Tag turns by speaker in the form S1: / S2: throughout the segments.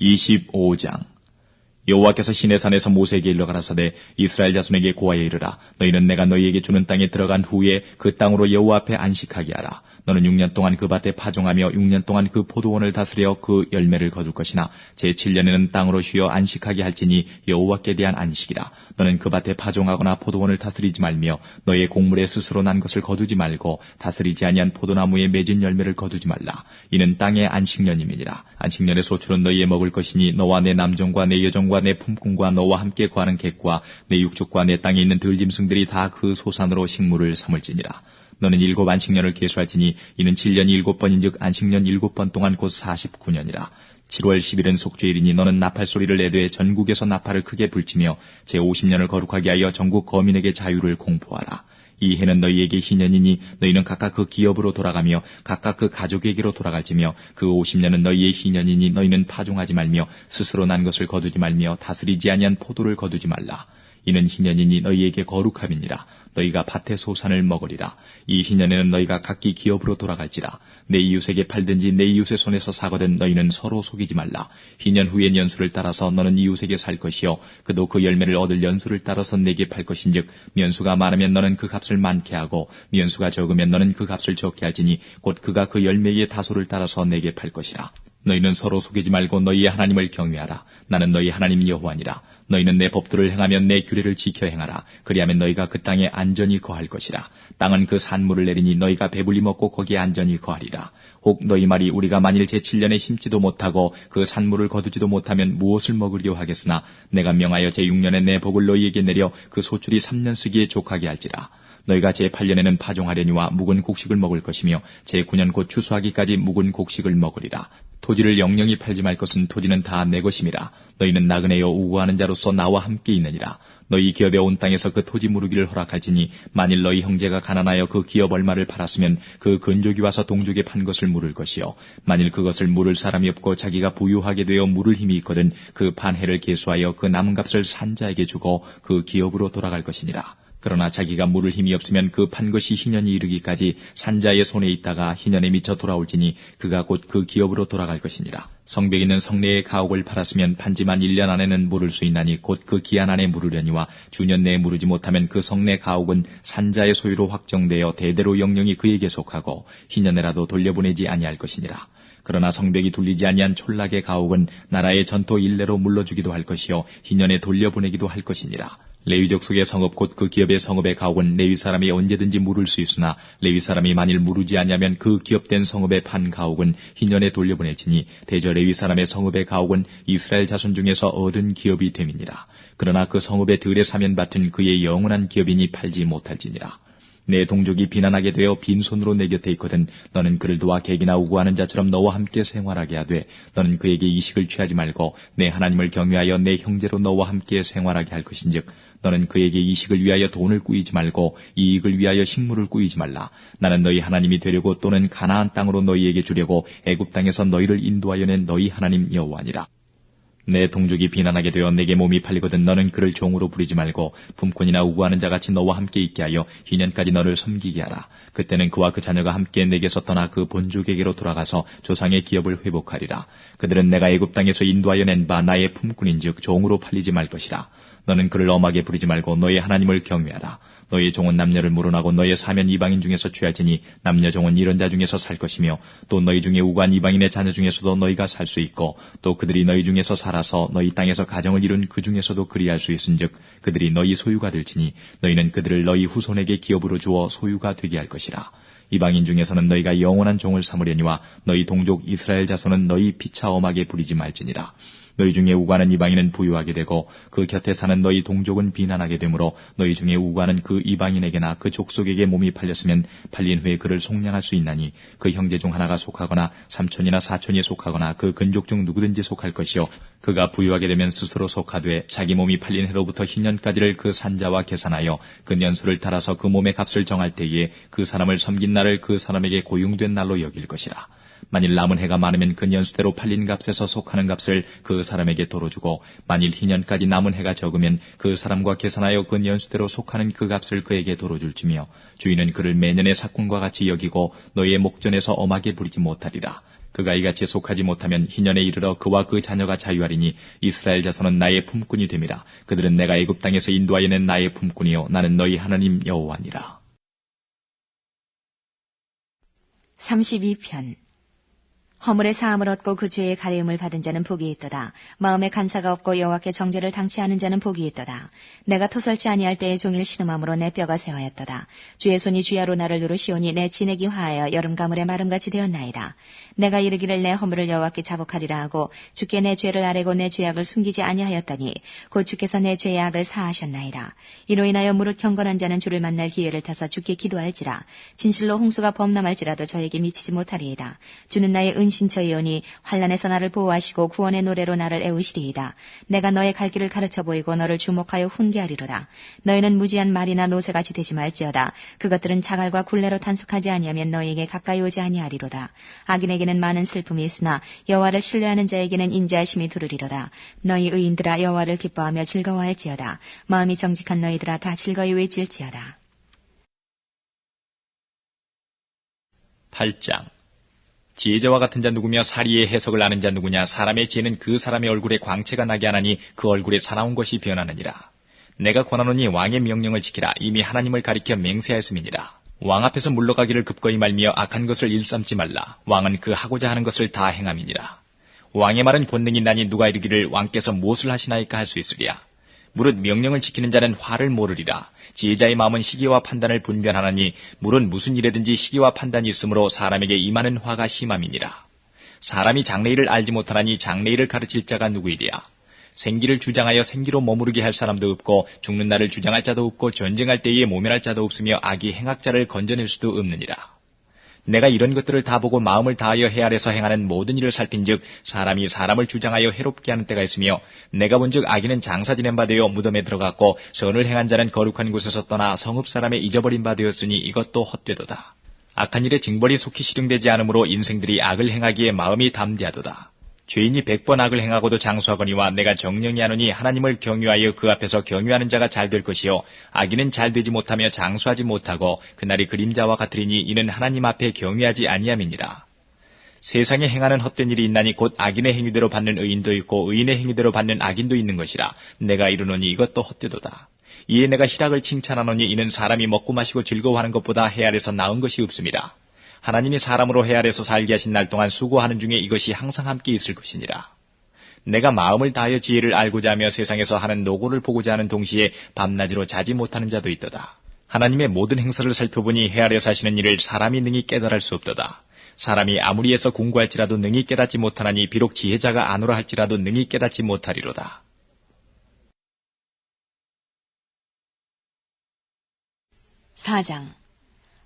S1: 25장 여호와께서 시내산에서 모세에게 일러 가라사대 이스라엘 자손에게 고하여 이르라. 너희는 내가 너희에게 주는 땅에 들어간 후에 그 땅으로 여호와 앞에 안식하게 하라. 너는 6년 동안 그 밭에 파종하며 6년 동안 그 포도원을 다스려 그 열매를 거둘 것이나 제7년에는 땅으로 쉬어 안식하게 할지니 여호와께 대한 안식이라. 너는 그 밭에 파종하거나 포도원을 다스리지 말며 너의 곡물에 스스로 난 것을 거두지 말고 다스리지 아니한 포도나무에 맺은 열매를 거두지 말라. 이는 땅의 안식년임이니라. 안식년의 소출은 너희의 먹을 것이니 너와 내 남종과 내 여종과 내 품꾼과 너와 함께 구하는 객과 내 육족과 내 땅에 있는 들짐승들이 다 그 소산으로 식물을 삼을지니라 너는 일곱 안식년을 계수할지니 이는 7년이 일곱 번인즉 안식년 일곱 번 동안 곧 49년이라. 7월 10일은 속죄일이니 너는 나팔 소리를 내되 전국에서 나팔을 크게 불치며 제50년을 거룩하게 하여 전국 거민에게 자유를 공포하라. 이 해는 너희에게 희년이니 너희는 각각 그 기업으로 돌아가며 각각 그 가족에게로 돌아갈지며 그 50년은 너희의 희년이니 너희는 파종하지 말며 스스로 난 것을 거두지 말며 다스리지 아니한 포도를 거두지 말라. 이는 희년이니 너희에게 거룩함이니라. 너희가 밭의 소산을 먹으리라. 이 희년에는 너희가 각기 기업으로 돌아갈지라. 내 이웃에게 팔든지 내 이웃의 손에서 사거든 너희는 서로 속이지 말라. 희년 후의 연수를 따라서 너는 이웃에게 살 것이요. 그도 그 열매를 얻을 연수를 따라서 내게 팔 것인즉 면수가 많으면 너는 그 값을 많게 하고 면수가 적으면 너는 그 값을 적게 할지니 곧 그가 그 열매의 다소를 따라서 내게 팔 것이라. 너희는 서로 속이지 말고 너희의 하나님을 경외하라. 나는 너희 하나님 여호와니라. 너희는 내 법도를 행하며 내 규례를 지켜 행하라. 그리하면 너희가 그 땅에 안전히 거할 것이라. 땅은 그 산물을 내리니 너희가 배불리 먹고 거기에 안전히 거하리라. 혹 너희 말이 우리가 만일 제7년에 심지도 못하고 그 산물을 거두지도 못하면 무엇을 먹으려 하겠으나 내가 명하여 제6년에 내 복을 너희에게 내려 그 소출이 3년 쓰기에 족하게 할지라. 너희가 제8년에는 파종하려니와 묵은 곡식을 먹을 것이며 제9년 곧 추수하기까지 묵은 곡식을 먹으리라. 토지를 영영히 팔지 말 것은 토지는 다 내 것임이라. 너희는 나그네여 우구하는 자로서 나와 함께 있느니라. 너희 기업에 온 땅에서 그 토지 무르기를 허락할지니 만일 너희 형제가 가난하여 그 기업 얼마를 팔았으면 그 근족이 와서 동족에 판 것을 물을 것이요 만일 그것을 물을 사람이 없고 자기가 부유하게 되어 물을 힘이 있거든 그 판해를 계수하여 그 남은 값을 산자에게 주고 그 기업으로 돌아갈 것이니라. 그러나 자기가 물을 힘이 없으면 그 판 것이 희년이 이르기까지 산자의 손에 있다가 희년에 미쳐 돌아올지니 그가 곧 그 기업으로 돌아갈 것이니라. 성벽 있는 성내의 가옥을 팔았으면 판지만 1년 안에는 물을 수 있나니 곧 그 기한 안에 물으려니와 주년 내에 물으지 못하면 그 성내 가옥은 산자의 소유로 확정되어 대대로 영영이 그에게 속하고 희년에라도 돌려보내지 아니할 것이니라. 그러나 성벽이 둘리지 아니한 촌락의 가옥은 나라의 전토 일례로 물러주기도 할 것이요 희년에 돌려보내기도 할 것이니라. 레위족 속의 성읍 곧 그 기업의 성읍의 가옥은 레위 사람이 언제든지 물을 수 있으나 레위 사람이 만일 물으지 않냐면 그 기업된 성읍의 판 가옥은 희년에 돌려보낼지니 대저 레위 사람의 성읍의 가옥은 이스라엘 자손 중에서 얻은 기업이 됨이니라. 그러나 그 성읍의 들에 사면 밭은 그의 영원한 기업이니 팔지 못할지니라. 내 동족이 비난하게 되어 빈손으로 내 곁에 있거든 너는 그를 도와 객이나 우구하는 자처럼 너와 함께 생활하게 하되 너는 그에게 이식을 취하지 말고 내 하나님을 경외하여 내 형제로 너와 함께 생활하게 할 것인즉 너는 그에게 이식을 위하여 돈을 꾸이지 말고 이익을 위하여 식물을 꾸이지 말라. 나는 너희 하나님이 되려고 또는 가나안 땅으로 너희에게 주려고 애굽 땅에서 너희를 인도하여 낸 너희 하나님 여호와니라 내 동족이 비난하게 되어 내게 몸이 팔리거든 너는 그를 종으로 부리지 말고 품꾼이나 우구하는 자같이 너와 함께 있게 하여 희년까지 너를 섬기게 하라. 그때는 그와 그 자녀가 함께 내게서 떠나 그 본족에게로 돌아가서 조상의 기업을 회복하리라. 그들은 내가 애굽 땅에서 인도하여 낸 바 나의 품꾼인즉 종으로 팔리지 말 것이라. 너는 그를 엄하게 부리지 말고 너의 하나님을 경외하라. 너희 종은 남녀를 물어나고 너의 사면 이방인 중에서 취할지니 남녀 종은 이런 자 중에서 살 것이며 또 너희 중에 우관 이방인의 자녀 중에서도 너희가 살 수 있고 또 그들이 너희 중에서 살아서 너희 땅에서 가정을 이룬 그 중에서도 그리할 수 있은즉 그들이 너희 소유가 될지니 너희는 그들을 너희 후손에게 기업으로 주어 소유가 되게 할 것이라. 이방인 중에서는 너희가 영원한 종을 삼으려니와 너희 동족 이스라엘 자손은 너희 피차 엄하게 부리지 말지니라. 너희 중에 우관은 이방인은 부유하게 되고 그 곁에 사는 너희 동족은 비난하게 되므로 너희 중에 우관은 그 이방인에게나 그 족속에게 몸이 팔렸으면 팔린 후에 그를 속량할 수 있나니 그 형제 중 하나가 속하거나 삼촌이나 사촌이 속하거나 그 근족 중 누구든지 속할 것이요 그가 부유하게 되면 스스로 속하되 자기 몸이 팔린 해로부터 희년까지를 그 산자와 계산하여 그 년수를 따라서 그 몸의 값을 정할 때에 그 사람을 섬긴 날을 그 사람에게 고용된 날로 여길 것이라. 만일 남은 해가 많으면 그 년수대로 팔린 값에서 속하는 값을 그 사람에게 도로 주고 만일 희년까지 남은 해가 적으면 그 사람과 계산하여 그 년수대로 속하는 그 값을 그에게 도로 줄지며 주인은 그를 매년의 사꾼과 같이 여기고 너희의 목전에서 엄하게 부리지 못하리라. 그가 이같이 속하지 못하면 희년에 이르러 그와 그 자녀가 자유하리니 이스라엘 자손은 나의 품꾼이 됨이라. 그들은 내가 애굽 땅에서 인도하여 낸 나의 품꾼이요 나는 너희 하나님 여호와니라.
S2: 32편 허물의 사함을 얻고 그 죄의 가려움을 받은 자는 복이 있도다. 마음에 간사가 없고 여호와께 정죄를 당치 않은 자는 복이 있도다. 내가 토설치 아니할 때에 종일 신음함으로 내 뼈가 세하였도다. 주의 손이 주야로 나를 누르시오니 내 진액이 화하여 여름 가물의 마름같이 되었나이다. 내가 이르기를 내 허물을 여호와께 자복하리라 하고 주께 내 죄를 아뢰고 내 죄악을 숨기지 아니하였더니 곧 주께서 내 죄의 악을 사하셨나이다. 이로 인하여 무릇 경건한 자는 주를 만날 기회를 타서 주께 기도할지라. 진실로 홍수가 범람할지라도 저에게 미치지 못하리이다. 주는 나의 은 신처이오니 환란에서 나를 보호하시고 구원의 노래로 나를 애우시리이다. 내가 너의 갈 길을 가르쳐 보이고 너를 주목하여 훈계하리로다. 너희는 무지한 말이나 노새같이 되지 말지어다. 그것들은 자갈과 굴레로 탄숙하지 아니하면 너희에게 가까이 오지 아니하리로다. 악인에게는 많은 슬픔이 있으나 여호와를 신뢰하는 자에게는 인자하심이 두르리로다. 너희 의인들아 여호와를 기뻐하며 즐거워할지어다. 마음이 정직한 너희들아 다 즐거이 외칠지어다.
S1: 8장 지혜자와 같은 자 누구며 사리의 해석을 아는 자 누구냐? 사람의 지혜는 그 사람의 얼굴에 광채가 나게 하나니 그 얼굴에 사나운 것이 변하느니라. 내가 권하노니 왕의 명령을 지키라. 이미 하나님을 가리켜 맹세하였음이니라. 왕 앞에서 물러가기를 급거이 말미어 악한 것을 일삼지 말라. 왕은 그 하고자 하는 것을 다 행함이니라. 왕의 말은 권능이 나니 누가 이르기를 왕께서 무엇을 하시나이까 할 수 있으랴 무릇 명령을 지키는 자는 화를 모르리라. 지혜자의 마음은 시기와 판단을 분별하나니 무릇 무슨 일에든지 시기와 판단이 있으므로 사람에게 임하는 화가 심함이니라. 사람이 장래일을 알지 못하나니 장래일을 가르칠 자가 누구이랴. 생기를 주장하여 생기로 머무르게 할 사람도 없고 죽는 날을 주장할 자도 없고 전쟁할 때에 모면할 자도 없으며 악이 행악자를 건져낼 수도 없느니라. 내가 이런 것들을 다 보고 마음을 다하여 헤아려서 행하는 모든 일을 살핀즉 사람이 사람을 주장하여 해롭게 하는 때가 있으며 내가 본즉 악인은 장사 지낸 바 되어 무덤에 들어갔고 선을 행한 자는 거룩한 곳에서 떠나 성읍 사람의 잊어버린 바 되었으니 이것도 헛되도다. 악한 일에 징벌이 속히 실행되지 않으므로 인생들이 악을 행하기에 마음이 담대하도다. 죄인이 백번 악을 행하고도 장수하거니와 내가 정령이 하노니 하나님을 경유하여 그 앞에서 경유하는 자가 잘 될 것이요 악인은 잘 되지 못하며 장수하지 못하고 그날이 그림자와 같으리니 이는 하나님 앞에 경유하지 아니함이니라. 세상에 행하는 헛된 일이 있나니 곧 악인의 행위대로 받는 의인도 있고 의인의 행위대로 받는 악인도 있는 것이라. 내가 이르노니 이것도 헛되도다. 이에 내가 희락을 칭찬하노니 이는 사람이 먹고 마시고 즐거워하는 것보다 헤아려서 나은 것이 없습니다. 하나님이 사람으로 헤아려서 살게 하신 날 동안 수고하는 중에 이것이 항상 함께 있을 것이니라. 내가 마음을 다하여 지혜를 알고자 하며 세상에서 하는 노고를 보고자 하는 동시에 밤낮으로 자지 못하는 자도 있도다. 하나님의 모든 행사를 살펴보니 헤아려서 하시는 일을 사람이 능히 깨달을 수 없도다. 사람이 아무리 해서 공부할지라도 능히 깨닫지 못하나니 비록 지혜자가 아노라 할지라도 능히 깨닫지 못하리로다.
S2: 사장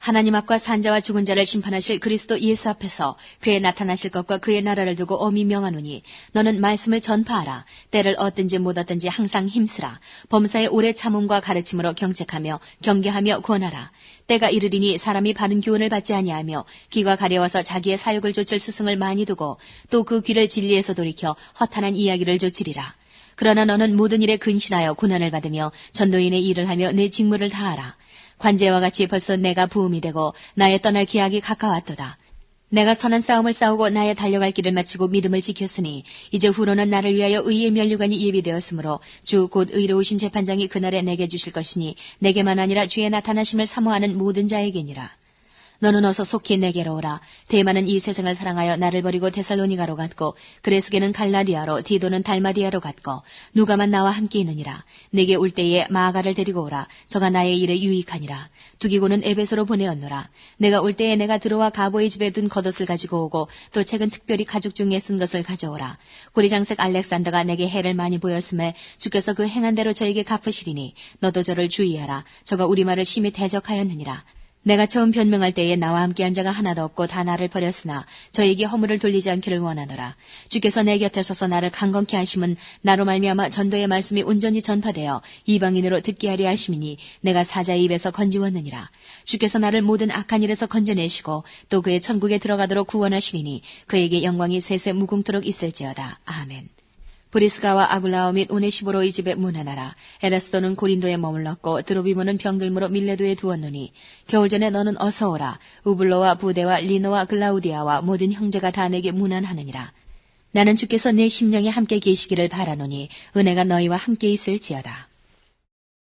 S2: 하나님 앞과 산자와 죽은 자를 심판하실 그리스도 예수 앞에서 그의 나타나실 것과 그의 나라를 두고 엄히 명하노니 너는 말씀을 전파하라. 때를 얻든지 못 얻든지 항상 힘쓰라. 범사의 오래 참음과 가르침으로 경책하며 경계하며 권하라. 때가 이르리니 사람이 바른 교훈을 받지 아니하며 귀가 가려워서 자기의 사욕을 좇을 스승을 많이 두고 또 그 귀를 진리에서 돌이켜 허탄한 이야기를 좇으리라. 그러나 너는 모든 일에 근신하여 고난을 받으며 전도인의 일을 하며 내 직무를 다하라 관제와 같이 벌써 내가 부음이 되고 나의 떠날 기약이 가까웠도다. 내가 선한 싸움을 싸우고 나의 달려갈 길을 마치고 믿음을 지켰으니 이제 후로는 나를 위하여 의의 면류관이 예비되었으므로 주 곧 의로우신 재판장이 그날에 내게 주실 것이니 내게만 아니라 주의 나타나심을 사모하는 모든 자에게니라. 너는 어서 속히 내게로 오라. 대만은 이 세상을 사랑하여 나를 버리고 데살로니가로 갔고 그레스게는 갈라디아로 디도는 달마디아로 갔고 누가만 나와 함께 있느니라. 내게 올 때에 마아가를 데리고 오라. 저가 나의 일에 유익하니라. 두기고는 에베소로 보내었노라. 내가 올 때에 내가 들어와 가보의 집에 둔 겉옷을 가지고 오고 또 책은 특별히 가죽 중에 쓴 것을 가져오라. 고리장색 알렉산더가 내게 해를 많이 보였음에 주께서 그 행한 대로 저에게 갚으시리니 너도 저를 주의하라. 저가 우리 말을 심히 대적하였느니라. 내가 처음 변명할 때에 나와 함께한 자가 하나도 없고 다 나를 버렸으나 저에게 허물을 돌리지 않기를 원하노라. 주께서 내 곁에 서서 나를 강건케 하심은 나로 말미암아 전도의 말씀이 온전히 전파되어 이방인으로 듣게 하려 하심이니 내가 사자의 입에서 건지웠느니라. 주께서 나를 모든 악한 일에서 건져내시고 또 그의 천국에 들어가도록 구원하시리니 그에게 영광이 세세 무궁토록 있을지어다. 아멘. 브리스가와 아굴라오 및 오네시보로 이 집에 문안하라. 에라스도는 고린도에 머물렀고 드로비모는 병들므로 밀레도에 두었노니 겨울 전에 너는 어서 오라. 우블로와 부대와 리노와 글라우디아와 모든 형제가 다 내게 문안하느니라. 나는 주께서 내 심령에 함께 계시기를 바라노니 은혜가 너희와 함께 있을지어다.